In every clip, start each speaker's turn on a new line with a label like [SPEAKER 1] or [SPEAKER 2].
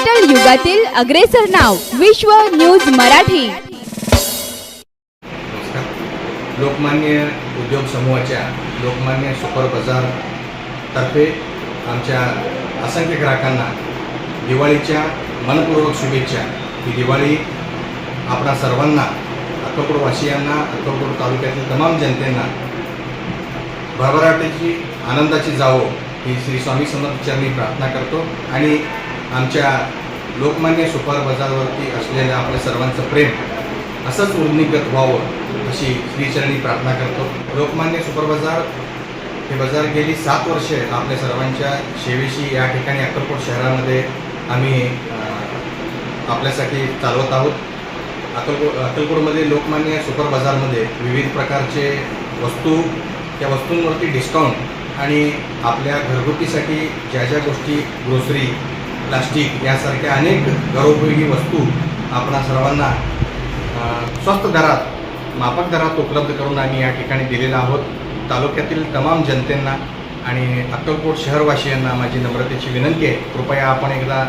[SPEAKER 1] Digital युगातील अग्रेसर नाव विश्व न्यूज मराठी.
[SPEAKER 2] लोकमान्य उद्योग समूहाच्या लोकमान्य सुपर बाजार तर्फे आमच्या असंख्य ग्राहकांना दिवाळीच्या मनपूर्वक शुभेच्छा. ही दिवाळी आपणा सर्वांना अक्कलकोटवासियांना अक्कलपूर तालुक्यातील तमाम जनतेना भरभराटीची आनंदाची जावो ही श्री स्वामी समर्थ चरणी प्रार्थना करतो. आणि आमच्या लोकमान्य सुपर बाजारवरती असलेलं आपल्या सर्वांचं प्रेम असंच उर्निगत व्हावं अशी श्रीचरणी प्रार्थना करतो. लोकमान्य सुपर बाजार हे बाजार गेली सात वर्षे आपल्या सर्वांच्या सेवेशी या ठिकाणी अक्कलकोट शहरामध्ये आम्ही आपल्यासाठी चालवत आहोत. अक्कलकोट अक्कलकोटमध्ये लोकमान्य सुपर बाजारमध्ये विविध प्रकारचे वस्तू त्या वस्तूंवरती डिस्काउंट आणि आपल्या घरगुतीसाठी ज्या ज्या गोष्टी ग्रोसरी प्लास्टिक यासारख्या अनेक घरोपयोगी वस्तू आपणा सर्वांना स्वस्त दरात माफक दरात उपलब्ध करून आम्ही या ठिकाणी दिलेला आहोत. तालुक्यातील तमाम जनतेंना आणि अक्कलकोट शहरवासियांना माझी नम्रतेची विनंती आहे. कृपया आपण एकदा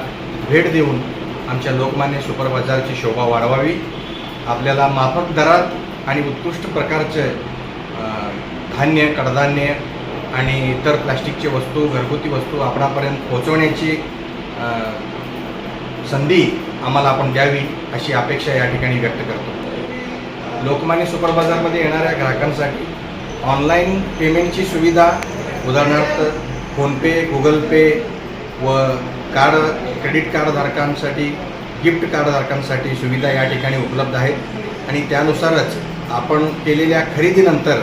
[SPEAKER 2] भेट देऊन आमच्या लोकमान्य सुपर बाजारची शोभा वाढवावी. आपल्याला माफक दरात आणि उत्कृष्ट प्रकारचं धान्य कडधान्य आणि इतर प्लास्टिकचे वस्तू घरगुती वस्तू आपणापर्यंत पोहोचवण्याची संधी आम्हाला आपण द्यावी अशी अपेक्षा या ठिकाणी व्यक्त करतो. लोकमान्य सुपर बाजारमध्ये येणाऱ्या ग्राहकांसाठी ऑनलाईन पेमेंटची सुविधा उदाहरणार्थ फोनपे गुगल पे व कार्ड क्रेडिट कार्डधारकांसाठी गिफ्ट कार्डधारकांसाठी सुविधा या ठिकाणी उपलब्ध आहेत. आणि त्यानुसारच आपण केलेल्या खरेदीनंतर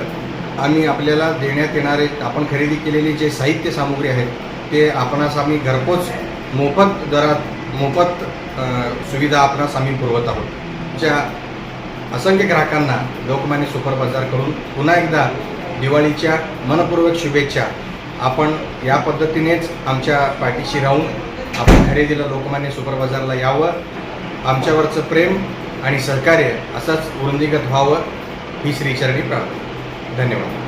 [SPEAKER 2] आम्ही आपल्याला देण्यात येणारे आपण खरेदी केलेली जे साहित्य सामुग्री आहेत ते आपणास आम्ही घरपोच मोफत दरात मोफत सुविधा आपणास आम्ही पुरवत आहोत. ज्या असंख्य ग्राहकांना लोकमान्य सुपर बाजारकडून पुन्हा एकदा दिवाळीच्या मनपूर्वक शुभेच्छा. आपण या पद्धतीनेच आमच्या पाठीशी राहून आपण खरेदीला लोकमान्य सुपर बाजारला यावं. आमच्यावरचं प्रेम आणि सहकार्य असंच वृंदीगत व्हावं ही श्रीचरणी प्रार्थना. धन्यवाद.